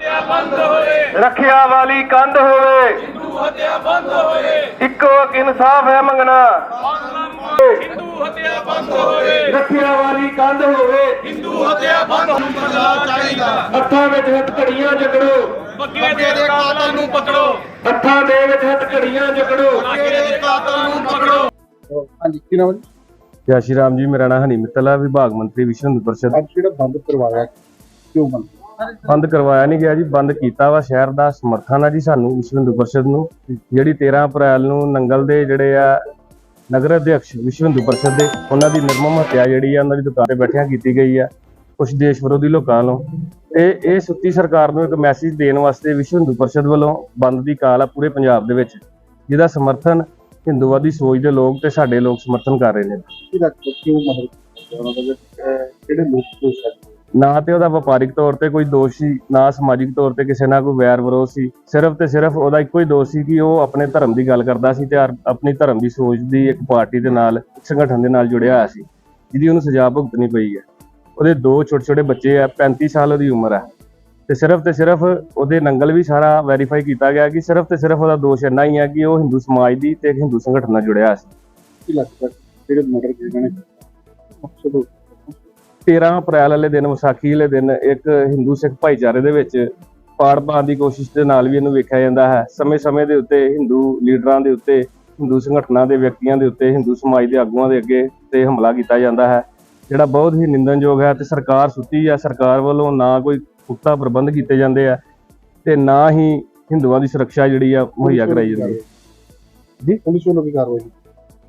ਹੱਤਿਆ ਬੰਦ ਹੋਏ। ਰੱਖਿਆ ਵਾਲੀ ਕੰਧ ਹੋਵੇ। ਹਿੰਦੂ ਹੱਤਿਆ ਬੰਦ ਹੋਏ। ਇੱਕੋ ਇੱਕ ਇਨਸਾਫ ਹੈ ਮੰਗਣਾ। ਹਿੰਦੂ ਹੱਤਿਆ ਬੰਦ ਹੋਏ। ਰੱਖਿਆ ਵਾਲੀ ਕੰਧ ਹੋਵੇ। ਹਿੰਦੂ ਹੱਤਿਆ ਬੰਦ ਹੋਣੀ ਚਾਹੀਦਾ। ਹੱਥਾਂ ਵਿੱਚ ਹੱਥਕੜੀਆਂ ਜਕੜੋ। ਬੱਗੇ ਦੇ ਕਾਤਲ ਨੂੰ ਪਕੜੋ। ਹੱਥਾਂ ਦੇ ਵਿੱਚ ਹੱਥਕੜੀਆਂ ਜਕੜੋ। ਬੱਗੇ ਦੇ ਕਾਤਲ ਨੂੰ ਪਕੜੋ। ਹਾਂਜੀ ਕੀ ਨਾਮ ਜੀ? ਜੈ ਸ਼੍ਰੀ ਰਾਮ ਜੀ ਮੇਰਾ ਨਾਮ ਹਨੀ ਮਿੱਤਲ ਹੈ ਵਿਭਾਗ ਮੰਤਰੀ ਵਿਸ਼ਵ ਪਰਿਸ਼ਦ। ਅੱਜ ਜਿਹੜਾ ਬੰਦ ਕਰਵਾਇਆ ਕਿਉਂ ਬੰਦ? ਬੰਦ ਕਰਵਾਇਆ ਨਹੀਂ ਗਿਆ ਜੀ, ਬੰਦ ਕੀਤਾ ਵਾ ਸ਼ਹਿਰ ਦਾ ਸਮਰਥਨ ਆ ਜੀ ਸਾਨੂੰ ਵਿਸ਼ਵ ਹਿੰਦੂ ਪਰਿਸ਼ਦ ਨੂੰ। ਜਿਹੜੀ 13 ਅਪ੍ਰੈਲ ਨੂੰ ਨੰਗਲ ਦੇ ਜਿਹੜੇ ਆ ਨਗਰ ਅਧਿਕਸ਼ ਵਿਸ਼ਵ ਹਿੰਦੂ ਪਰਿਸ਼ਦ ਦੇ, ਉਹਨਾਂ ਦੀ ਨਿਰਮਮ ਹੱਤਿਆ ਜਿਹੜੀ ਆ, ਉਹਨਾਂ ਦੀ ਦੁਕਾਨ ਤੇ ਬੈਠਿਆਂ ਕੀਤੀ ਗਈ ਆ ਕੁਝ ਦੇਸ਼ ਵਿਰੋਧੀ ਲੋਕਾਂ ਵੱਲੋਂ। ਇਹ ਇਹ ਸੁੱਤੀ ਸਰਕਾਰ ਨੂੰ ਇੱਕ ਮੈਸੇਜ ਦੇਣ ਵਾਸਤੇ ਵਿਸ਼ਵ ਹਿੰਦੂ ਪਰਿਸ਼ਦ ਵੱਲੋਂ ਬੰਦ ਦੀ ਕਾਲ ਆ ਪੂਰੇ ਪੰਜਾਬ ਦੇ ਵਿੱਚ, ਜਿਹਦਾ ਸਮਰਥਨ ਹਿੰਦੂਵਾਦੀ ਸੋਚ ਦੇ ਲੋਕ ਤੇ ਸਾਡੇ ਲੋਕ ਸਮਰਥਨ ਕਰ ਰਹੇ ਨੇ। ਕੀ ਲੱਗਦਾ ਕਿਉਂ ਮਦਦ ਕਿਹੜੇ ਲੋਕ ਤੋਂ ਸਕਦੇ ਨਾ ਤੇ ਉਹਦਾ ਵਪਾਰਿਕ ਤੌਰ ਤੇ ਕੋਈ ਦੋਸ਼ ਸੀ, ਨਾ ਸਮਾਜਿਕ ਤੌਰ ਤੇ ਕਿਸੇ ਨਾਲ ਕੋਈ ਵੈਰ ਵਿਰੋਧ ਸੀ। ਸਿਰਫ ਤੇ ਸਿਰਫ ਉਹਦਾ ਇੱਕੋ ਹੀ ਦੋਸ਼ ਸੀ ਕਿ ਉਹ ਆਪਣੇ ਧਰਮ ਦੀ ਗੱਲ ਕਰਦਾ ਸੀ ਤੇ ਆਪਣੀ ਧਰਮ ਦੀ ਸੋਚ ਦੀ ਇੱਕ ਪਾਰਟੀ ਦੇ ਨਾਲ, ਸੰਗਠਨ ਦੇ ਨਾਲ ਜੁੜਿਆ ਹੋਇਆ ਸੀ, ਜਿਹਦੀ ਉਹਨੂੰ ਸਜ਼ਾ ਭੁਗਤਣੀ ਪਈ ਹੈ। ਉਹਦੇ ਦੋ ਛੋਟੇ ਛੋਟੇ ਬੱਚੇ ਆ 35 ਸਾਲ ਉਹਦੀ ਉਮਰ ਹੈ ਤੇ ਸਿਰਫ ਤੇ ਸਿਰਫ ਉਹਦੇ ਨੰਗਲ ਵੀ ਸਾਰਾ ਵੈਰੀਫਾਈ ਕੀਤਾ ਗਿਆ ਕਿ ਸਿਰਫ ਤੇ ਸਿਰਫ ਉਹਦਾ ਦੋਸ਼ ਇੰਨਾ ਹੀ ਹੈ ਕਿ ਉਹ ਹਿੰਦੂ ਸਮਾਜ ਦੀ ਤੇ ਇੱਕ ਹਿੰਦੂ ਸੰਗਠਨ ਨਾਲ ਜੁੜਿਆ ਹੋਇਆ ਸੀ। ਕੀ ਲੱਗਦਾ ਜਿਹੜੇ ਮਰਡਰ ਜਿਹਨਾਂ ਨੇ? 13 ਅਪ੍ਰੈਲ ਵਾਲੇ ਦਿਨ ਵਿਸਾਖੀ ਵਾਲੇ ਦਿਨ ਇੱਕ ਹਿੰਦੂ ਸਿੱਖ ਭਾਈਚਾਰੇ ਦੇ ਵਿੱਚ ਪਾੜ ਪਾਉਣ ਦੀ ਕੋਸ਼ਿਸ਼ ਦੇ ਨਾਲ ਵੀ ਇਹਨੂੰ ਵੇਖਿਆ ਜਾਂਦਾ ਹੈ। ਸਮੇਂ-ਸਮੇਂ ਦੇ ਉੱਤੇ ਹਿੰਦੂ ਲੀਡਰਾਂ ਦੇ ਉੱਤੇ ਹਿੰਦੂ ਸੰਗਠਨਾਂ ਦੇ ਵਿਅਕਤੀਆਂ ਦੇ ਉੱਤੇ ਹਿੰਦੂ ਸਮਾਜ ਦੇ ਆਗੂਆਂ ਦੇ ਅੱਗੇ ਤੇ ਹਮਲਾ ਕੀਤਾ ਜਾਂਦਾ ਹੈ। ਜਿਹੜਾ ਬਹੁਤ ਹੀ ਨਿੰਦਣਯੋਗ ਹੈ ਤੇ ਸਰਕਾਰ ਸੁੱਤੀ ਹੈ ਸਰਕਾਰ ਵੱਲੋਂ ਨਾ ਕੋਈ ਪੁਖਤਾ ਪ੍ਰਬੰਧ ਕੀਤੇ ਜਾਂਦੇ ਆ ਤੇ ਨਾ ਹੀ ਹਿੰਦੂਆਂ ਦੀ ਸੁਰੱਖਿਆ ਜਿਹੜੀ ਆ ਮੁਹੱਈਆ ਕਰਾਈ ਜਾਂਦੀ ਹੈ। ਜੀ ਪੁਲਿਸ ਵੱਲੋਂ ਕੀ ਕਾਰਵਾਈ?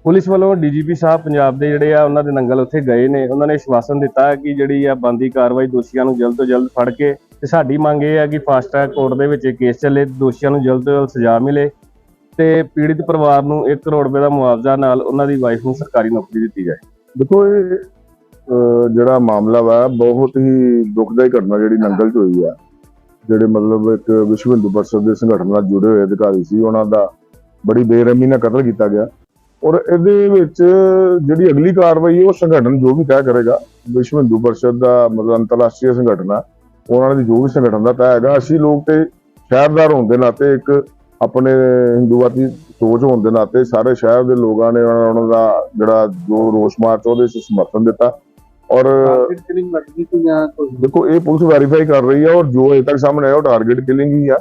ਪੁਲਿਸ ਵੱਲੋਂ ਡੀਜੀਪੀ ਸਾਹਿਬ ਪੰਜਾਬ ਦੇ ਜਿਹੜੇ ਆ, ਉਹਨਾਂ ਦੇ ਨੰਗਲ ਉੱਥੇ ਗਏ ਨੇ। ਉਹਨਾਂ ਨੇ ਆਸ਼ਵਾਸਨ ਦਿੱਤਾ ਕਿ ਜਿਹੜੀ ਆ ਬੰਦੀ ਕਾਰਵਾਈ ਦੋਸ਼ੀਆਂ ਨੂੰ ਜਲਦ ਤੋਂ ਜਲਦ ਫੜ ਕੇ ਤੇ ਸਾਡੀ ਮੰਗ ਇਹ ਹੈ ਕਿ ਫਾਸਟ ਟਰੈਕ ਕੋਰਟ ਦੇ ਵਿੱਚ ਇਹ ਕੇਸ ਚੱਲੇ, ਦੋਸ਼ੀਆਂ ਨੂੰ ਜਲਦ ਤੋਂ ਜਲਦ ਸਜ਼ਾ ਮਿਲੇ ਤੇ ਪੀੜਿਤ ਪਰਿਵਾਰ ਨੂੰ 1 ਕਰੋੜ ਰੁਪਏ ਦਾ ਮੁਆਵਜ਼ਾ ਨਾਲ ਉਹਨਾਂ ਦੀ ਵਾਈਫ ਨੂੰ ਸਰਕਾਰੀ ਨੌਕਰੀ ਦਿੱਤੀ ਜਾਏ। ਦੇਖੋ ਇਹ ਜਿਹੜਾ ਮਾਮਲਾ ਵਾ, ਬਹੁਤ ਹੀ ਦੁਖਦਾਈ ਘਟਨਾ ਜਿਹੜੀ ਨੰਗਲ 'ਚ ਹੋਈ ਆ। ਜਿਹੜੇ ਮਤਲਬ ਇੱਕ ਵਿਸ਼ਵ ਹਿੰਦੂ ਪਰਿਸ਼ਦ ਦੇ ਸੰਗਠਨ ਨਾਲ ਜੁੜੇ ਹੋਏ ਅਧਿਕਾਰੀ ਸੀ, ਉਹਨਾਂ ਦਾ ਬੜੀ ਬੇਰਹਿਮੀ ਨਾਲ ਕਤਲ ਕੀਤਾ ਗਿਆ। ਔਰ ਇਹਦੇ ਵਿੱਚ ਜਿਹੜੀ ਅਗਲੀ ਕਾਰਵਾਈ ਉਹ ਸੰਗਠਨ ਜੋ ਵੀ ਤੈਅ ਕਰੇਗਾ ਵਿਸ਼ਵ ਹਿੰਦੂ ਪਰਿਸ਼ਦ ਦਾ ਮਤਲਬ ਅੰਤਰਰਾਸ਼ਟਰੀ ਸੰਗਠਨ ਆ ਉਹਨਾਂ ਦੀ ਜੋ ਵੀ ਸੰਗਠਨ ਦਾ ਤੈਅ ਹੈਗਾ ਅਸੀਂ ਲੋਕ ਤੇ ਸ਼ਹਿਰਦਾਰ ਹੋਣ ਦੇ ਨਾਤੇ ਇੱਕ ਆਪਣੇ ਹਿੰਦੂਵਾਦੀ ਸੋਚ ਹੋਣ ਦੇ ਨਾਤੇ ਸਾਰੇ ਸ਼ਹਿਰ ਦੇ ਲੋਕਾਂ ਨੇ ਉਹਨਾਂ ਦਾ ਜਿਹੜਾ ਜੋ ਰੋਸ ਮਾਰਚ ਉਹਦੇ 'ਚ ਸਮਰਥਨ ਦਿੱਤਾ। ਔਰ ਦੇਖੋ ਇਹ ਪੁਲਿਸ ਵੈਰੀਫਾਈ ਕਰ ਰਹੀ ਹੈ ਔਰ ਜੋ ਅਜੇ ਤੱਕ ਸਾਹਮਣੇ ਆਇਆ ਉਹ ਟਾਰਗੇਟ ਕਿਲਿੰਗ ਹੀ ਆ।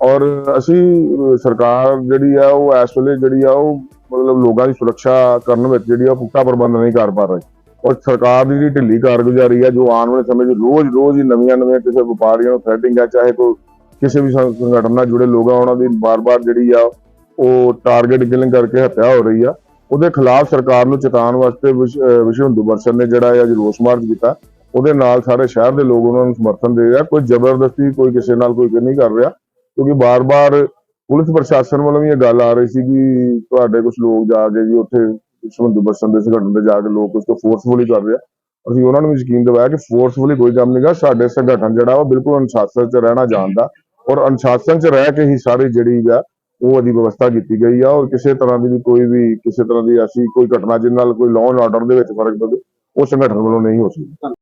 ਔਰ ਅਸੀਂ ਸਰਕਾਰ ਜਿਹੜੀ ਆ ਉਹ ਇਸ ਵੇਲੇ ਜਿਹੜੀ ਆ ਉਹ ਮਤਲਬ ਲੋਕਾਂ ਦੀ ਸੁਰੱਖਿਆ ਕਰਨ ਵਿੱਚ ਜਿਹੜੀ ਆ ਉਹ ਪੁਖਤਾ ਪ੍ਰਬੰਧ ਨਹੀਂ ਕਰ ਪਾ ਰਹੀ। ਔਰ ਸਰਕਾਰ ਦੀ ਜਿਹੜੀ ਢਿੱਲੀ ਕਾਰਗੁਜ਼ਾਰੀ ਆ, ਜੋ ਆਉਣ ਵਾਲੇ ਸਮੇਂ 'ਚ ਰੋਜ਼-ਰੋਜ਼ ਹੀ ਨਵੀਆਂ-ਨਵੀਆਂ ਕਿਸੇ ਵਪਾਰੀਆਂ ਨੂੰ ਥ੍ਰੈਟਿੰਗ ਆ ਚਾਹੇ ਕੋਈ ਕਿਸੇ ਵੀ ਸੰਗਠਨ ਨਾਲ ਜੁੜੇ ਲੋਕ ਆ, ਉਹਨਾਂ ਦੀ ਬਾਰ-ਬਾਰ ਜਿਹੜੀ ਆ ਉਹ ਟਾਰਗੇਟ ਕਿਲਿੰਗ ਕਰਕੇ ਹੱਤਿਆ ਹੋ ਰਹੀ ਆ। ਉਹਦੇ ਖਿਲਾਫ ਸਰਕਾਰ ਨੂੰ ਚੇਤਾਉਣ ਵਾਸਤੇ ਵਿਸ਼- ਅਹ ਵਿਸ਼ਵ ਹਿੰਦੂ ਪਰਿਸ਼ਦ ਨੇ ਜਿਹੜਾ ਹੈ ਅੱਜ ਰੋਸ ਮਾਰਚ ਕੀਤਾ, ਉਹਦੇ ਨਾਲ ਸਾਰੇ ਸ਼ਹਿਰ ਦੇ ਲੋਕ ਉਹਨਾਂ ਨੂੰ ਸਮਰਥਨ ਦੇ ਰਿਹਾ ਕੋਈ ਜ਼ਬਰਦਸਤੀ ਕੋਈ ਕਿਸੇ ਨਾਲ ਕੋਈ ਨਹੀਂ ਕਰ ਰਿਹਾ, ਕਿਉਂਕਿ ਬਾਰ-ਬਾਰ ਪੁਲਿਸ ਪ੍ਰਸ਼ਾਸਨ ਵੱਲੋਂ ਵੀ ਇਹ ਗੱਲ ਆ ਰਹੀ ਸੀ ਕਿ ਤੁਹਾਡੇ ਕੁਝ ਲੋਕ ਜਾ ਕੇ ਜੀ ਉੱਥੇ ਵਿਸ਼ਵ ਹਿੰਦੂ ਦੇ ਸੰਗਠਨ ਦੇ ਜਾ ਕੇ ਲੋਕ ਉਸ ਤੋਂ ਫੋਰਸਫੁਲੀ ਕਰ ਰਿਹਾ ਅਸੀਂ ਉਹਨਾਂ ਨੂੰ ਯਕੀਨ ਦਿਵਾਇਆ ਕਿ ਫੋਰਸਫੁਲੀ ਕੋਈ ਕੰਮ ਨਹੀਂਗਾ ਸਾਡੇ ਸੰਗਠਨ ਜਿਹੜਾ ਉਹ ਬਿਲਕੁਲ ਅਨੁਸ਼ਾਸਨ 'ਚ ਰਹਿਣਾ ਜਾਣਦਾ ਔਰ ਅਨੁਸ਼ਾਸਨ 'ਚ ਰਹਿ ਕੇ ਹੀ ਸਾਰੀ ਜਿਹੜੀ ਆ, ਉਹ ਉਹਦੀ ਵਿਵਸਥਾ ਕੀਤੀ ਗਈ ਆ। ਔਰ ਕਿਸੇ ਤਰ੍ਹਾਂ ਦੀ ਵੀ ਕੋਈ ਵੀ, ਕਿਸੇ ਤਰ੍ਹਾਂ ਦੀ ਐਸੀ ਕੋਈ ਘਟਨਾ ਜਿਹਦੇ ਨਾਲ ਕੋਈ ਲਾਅ ਐਂਡ ਆਰਡਰ ਦੇ ਵਿੱਚ ਫ਼ਰਕ ਪਵੇ, ਉਹ ਸੰਗਠਨ ਵੱਲੋਂ ਨਹੀਂ ਹੋ ਸਕਦੀ।